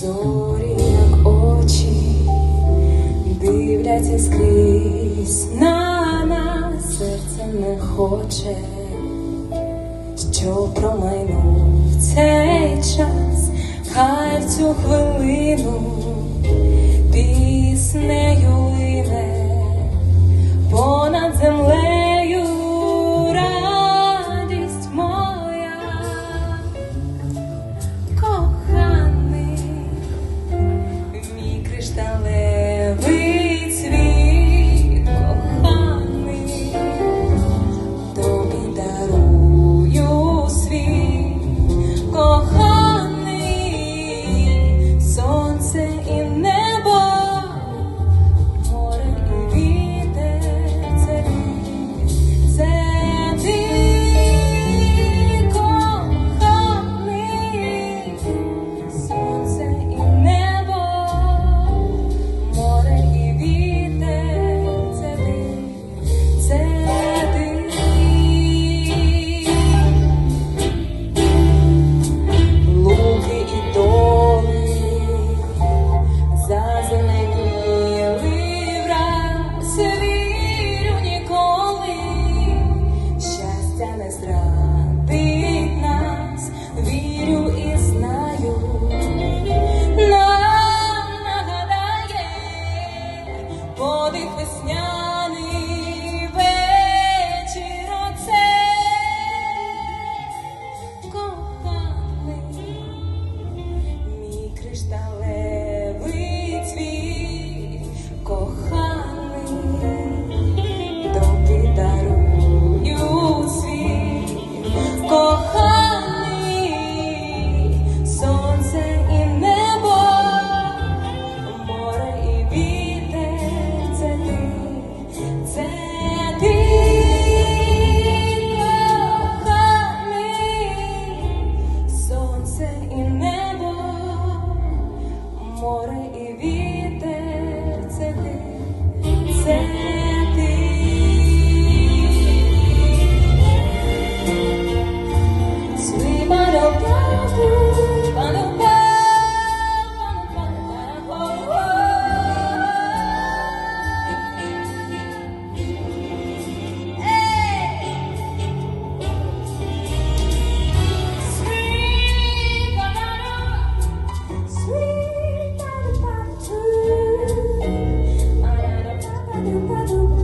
зорі, як очі дивляться скрізь на нас, серце не хоче, що промайнув цей час, хай в цю хвилину піснею. you.